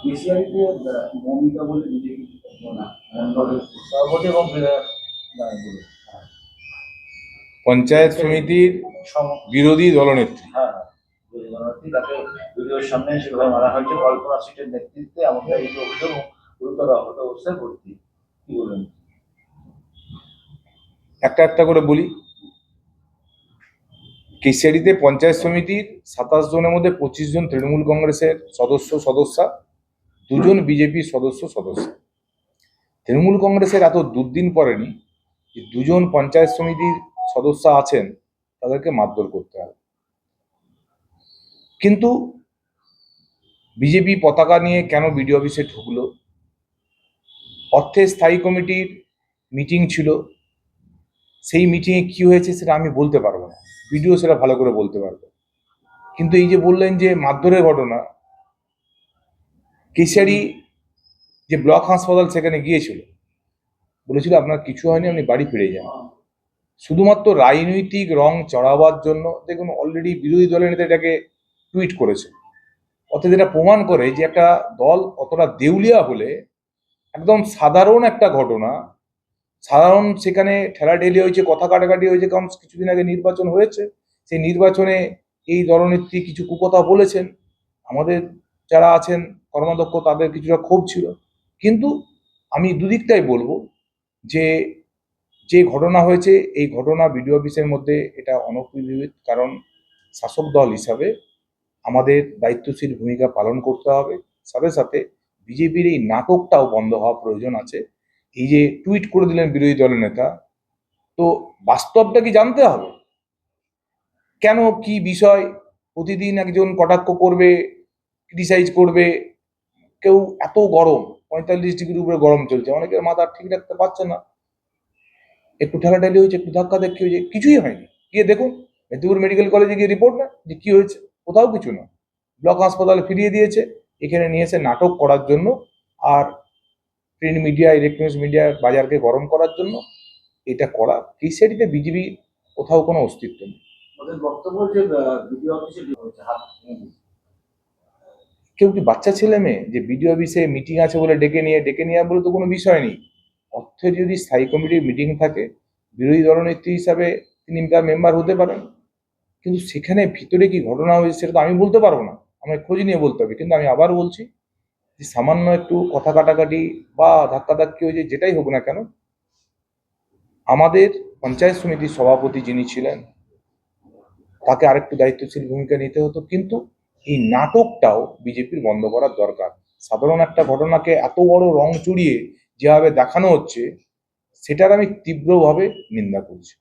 কেসিআরিতে মমিতা বলে বিজেপি সভাপতি এবং বিধায়ক আহ, বলে। পঞ্চায়েত সমিতির বিরোধী দলনেত্রী। হ্যাঁ হ্যাঁ। তাকে ভিডিওর সামনে সেভাবে মারা হয়েছে। কল্পনা সিটের নেতৃত্বে আমাদের এই যে অভিযোগ গুরুতর আহত অবস্থায় ভর্তি। কি বলবেন? একটা একটা করে বলি। কেশিয়ারিতে পঞ্চায়েত সমিতির সাতাশ জনের মধ্যে পঁচিশ জন তৃণমূল কংগ্রেসের সদস্য সদস্যা। দুজন বিজেপির সদস্য সদস্য। তৃণমূল কংগ্রেসের এত দুর্দিন পরেনি যে দুজন পঞ্চায়েত সমিতির সদস্য আছেন, তাদেরকে মারধর করতে হবে। কিন্তু বিজেপি পতাকা নিয়ে কেন বিডিও অফিসে ঢুকলো? অর্থে স্থায়ী কমিটির মিটিং ছিল। সেই মিটিংয়ে কি হয়েছে সেটা আমি বলতে পারব না। ভিডিও সেটা ভালো করে বলতে পারবে। কিন্তু এই যে বললেন যে মারধরের ঘটনা কেশিয়ারি যে ব্লক হাসপাতাল সেখানে গিয়েছিল, বলেছিল, আপনার কিছু হয়নি, আপনি বাড়ি ফিরে যান। শুধুমাত্র রাজনৈতিক রং চড়াবার জন্য, দেখুন অলরেডি বিরোধী দলের নেতা এটাকে টুইট করেছে। অর্থাৎ এটা প্রমাণ করে যে একটা দল অতটা দেউলিয়া হলে একদম সাধারণ একটা ঘটনা। সাধারণ সেখানে ঠেলাঠেলি হয়েছে, কথা কাটাকাটি হয়েছে, কারণ কিছুদিন আগে নির্বাচন হয়েছে। সেই নির্বাচনে এই দলনেত্রী কিছু কুকথা বলেছেন। আমাদের যারা আছেন, কর্মাধ্যক্ষ, তাদের কিছুটা ক্ষোভ ছিল। কিন্তু আমি দুদিকটাই বলব যে যে ঘটনা হয়েছে, এই ঘটনা বিডিও অফিসের মধ্যে এটা অনপিবিত কারণ শাসক দল হিসাবে আমাদের দায়িত্বশীল ভূমিকা পালন করতে হবে। সাথে সাথে বিজেপির এই নাটকটাও বন্ধ হওয়া প্রয়োজন আছে। এই যে টুইট করে দিলেন বিরোধী দলের নেতা, তো বাস্তবটা কি জানতে হবে? কেন, কি বিষয়? প্রতিদিন একজন কটাক্ষ করবে? ক্রিটিসাইজ করবে, কেউ এত গরম, পঁয়তাল্লিশ ডিগ্রির উপরে গরম চলছে, অনেকের মাথা ঠিক রাখতে পারছে না। একটু ঠেলাঠেলি হয়েছে, একটু ধাক্কা দেখি হয়েছে, কিছুই হয়নি। গিয়ে দেখুন, মেদিনীপুর মেডিকেল কলেজে গিয়ে রিপোর্ট না যে কি হয়েছে, কোথাও কিছু না। ব্লক হাসপাতালে ফিরিয়ে দিয়েছে, এখানে নিয়ে এসে নাটক করার জন্য আর প্রিন্ট মিডিয়া ইলেকট্রনিক্স মিডিয়া বাজারকে গরম করার জন্য এটা করা কেসিআরিতে বিজেপি কোথাও কোনো অস্তিত্ব নেই। বক্তব্য ভিডিও অফিসে হয়েছে হাত ভেঙে দিয়েছে। কেউ কি বাচ্চা ছেলে মেয়ে যে বিডিও অফিসে মিটিং আছে বলে ডেকে নিয়ে, ডেকে নেওয়া বলে তো কোনো বিষয় নেই। অর্থের যদি স্থায়ী কমিটির মিটিং থাকে, বিরোধী দলনেত্রী হিসাবে তিনি তার মেম্বার হতে পারেন। কিন্তু সেখানে ভিতরে কি ঘটনা হয়েছে সেটা তো আমি বলতে পারব না। আমায় খোঁজ নিয়ে বলতে হবে। কিন্তু আমি আবার বলছি যে সামান্য একটু কথা কাটাকাটি বা ধাক্কাধাক্কি হয়েছে যেটাই হোক না কেন, আমাদের পঞ্চায়েত সমিতির সভাপতি যিনি ছিলেন, তাকে আরেকটু দায়িত্বশীল ভূমিকা নিতে হতো। কিন্তু এই নাটকটাও বিজেপির বন্ধ করার দরকার। সাধারণ একটা ঘটনাকে এত বড় রং চড়িয়ে যেভাবে দেখানো হচ্ছে, সেটার আমি তীব্রভাবে নিন্দা করছি।